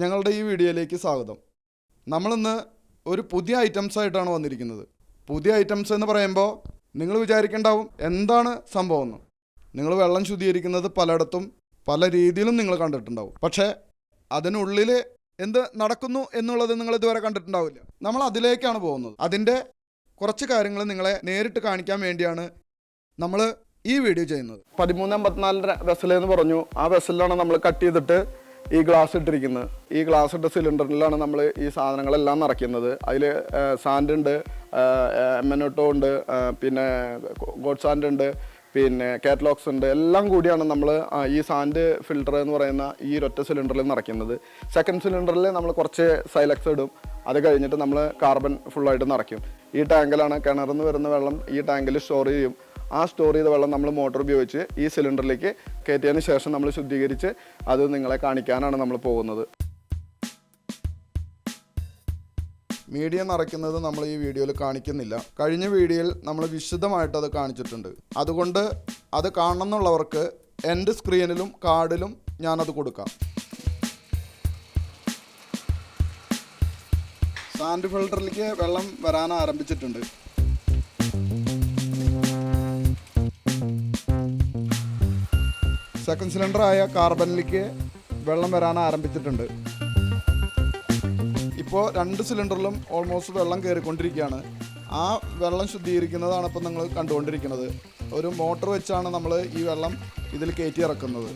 ഞങ്ങളുടെ ഈ വീഡിയോയിലേക്ക് സ്വാഗതം. നമ്മളിന്ന് ഒരു പുതിയ ഐറ്റംസ് ആയിട്ടാണ് വന്നിരിക്കുന്നത്. പുതിയ ഐറ്റംസ് എന്ന് പറയുമ്പോൾ നിങ്ങൾ വിചാരിക്കേണ്ടാവും എന്താണ് സംഭവം എന്ന്. നിങ്ങൾ വെള്ളം ശുദ്ധീകരിക്കുന്നത് പലയിടത്തും പല രീതിയിലും നിങ്ങൾ കണ്ടിട്ടുണ്ടാവും. പക്ഷേ അതിനുള്ളിൽ എന്ത് നടക്കുന്നു എന്നുള്ളത് നിങ്ങൾ ഇതുവരെ കണ്ടിട്ടുണ്ടാവില്ല. നമ്മൾ അതിലേക്കാണ് പോകുന്നത്. അതിന്റെ കുറച്ച് കാര്യങ്ങൾ നിങ്ങളെ നേരിട്ട് കാണിക്കാൻ വേണ്ടിയാണ് നമ്മൾ ഈ വീഡിയോ ചെയ്യുന്നത്. പതിമൂന്ന് അമ്പത്തിനാലിന്റെ വെസലെന്ന് പറഞ്ഞു. ആ വെസലിലാണ് നമ്മൾ കട്ട് ചെയ്തിട്ട് ഈ ഗ്ലാസ് ഇട്ടിരിക്കുന്നത്. ഈ ഗ്ലാസ് ഇട്ട സിലിണ്ടറിലാണ് നമ്മൾ ഈ സാധനങ്ങളെല്ലാം നിറയ്ക്കുന്നത്. അതിൽ സാൻഡ് ഉണ്ട് എമ്മനോട്ടോ ഉണ്ട് പിന്നെ ഗോഡ് സാൻഡ് ഉണ്ട് പിന്നെ കാറ്റലോഗ്സ് ഉണ്ട്. എല്ലാം കൂടിയാണ് നമ്മൾ ഈ സാൻഡ് ഫിൽട്ടർ എന്ന് പറയുന്ന ഈ ഒരൊറ്റ സിലിണ്ടറിൽ നിറയ്ക്കുന്നത്. സെക്കൻഡ് സിലിണ്ടറിൽ നമ്മൾ കുറച്ച് സൈലക്സ് ഇടും. അത് കഴിഞ്ഞിട്ട് നമ്മൾ കാർബൺ ഫുള്ളായിട്ട് നിറയ്ക്കും. ഈ ടാങ്കിലാണ് കിണറിൽ നിന്ന് വരുന്ന വെള്ളം ഈ ടാങ്കിൽ സ്റ്റോർ ചെയ്യും. ആ സ്റ്റോർ ചെയ്ത വെള്ളം നമ്മൾ മോട്ടോർ ഉപയോഗിച്ച് ഈ സിലിണ്ടറിലേക്ക് കയറ്റിയതിന് ശേഷം നമ്മൾ ശുദ്ധീകരിച്ച് അത് നിങ്ങളെ കാണിക്കാനാണ് നമ്മൾ പോകുന്നത്. മീഡിയ നിറയ്ക്കുന്നത് നമ്മൾ ഈ വീഡിയോയിൽ കാണിക്കുന്നില്ല. കഴിഞ്ഞ വീഡിയോയിൽ നമ്മൾ വിശദമായിട്ട് അത് കാണിച്ചിട്ടുണ്ട്. അതുകൊണ്ട് അത് കാണണമെന്നുള്ളവർക്ക് എന്റെ സ്ക്രീനിലും കാർഡിലും ഞാനത് കൊടുക്കാം. സാൻഡ് ഫിൽട്ടറിലേക്ക് വെള്ളം വരാൻ ആരംഭിച്ചിട്ടുണ്ട്. സെക്കൻഡ് സിലിണ്ടറായ കാർബണിലേക്ക് വെള്ളം വരാൻ ആരംഭിച്ചിട്ടുണ്ട്. ഇപ്പോൾ രണ്ട് സിലിണ്ടറിലും ഓൾമോസ്റ്റ് വെള്ളം കയറിക്കൊണ്ടിരിക്കുകയാണ്. ആ വെള്ളം ശുദ്ധീകരിക്കുന്നതാണ് ഇപ്പം നിങ്ങൾ കണ്ടുകൊണ്ടിരിക്കുന്നത്. ഒരു മോട്ടർ വെച്ചാണ് നമ്മൾ ഈ വെള്ളം ഇതിൽ കയറ്റി ഇറക്കുന്നത്.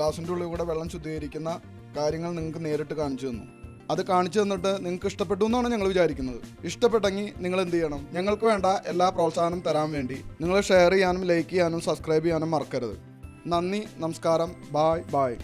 ഗ്ലാസിന്റെ ഉള്ളിൽ കൂടെ വെള്ളം ശുദ്ധീകരിക്കുന്ന കാര്യങ്ങൾ നിങ്ങൾക്ക് നേരിട്ട് കാണിച്ചു തന്നു. അത് കാണിച്ചു തന്നിട്ട് നിങ്ങൾക്ക് ഇഷ്ടപ്പെട്ടു എന്നാണ് ഞങ്ങൾ വിചാരിക്കുന്നത്. ഇഷ്ടപ്പെട്ടെങ്കിൽ നിങ്ങൾ എന്ത് ചെയ്യണം? ഞങ്ങൾക്ക് വേണ്ട എല്ലാ പ്രോത്സാഹനം തരാൻ വേണ്ടി. നിങ്ങൾ ഷെയർ ചെയ്യാനും ലൈക്ക് ചെയ്യാനും സബ്സ്ക്രൈബ് ചെയ്യാനും മറക്കരുത്. നന്ദി നമസ്കാരം. Bye bye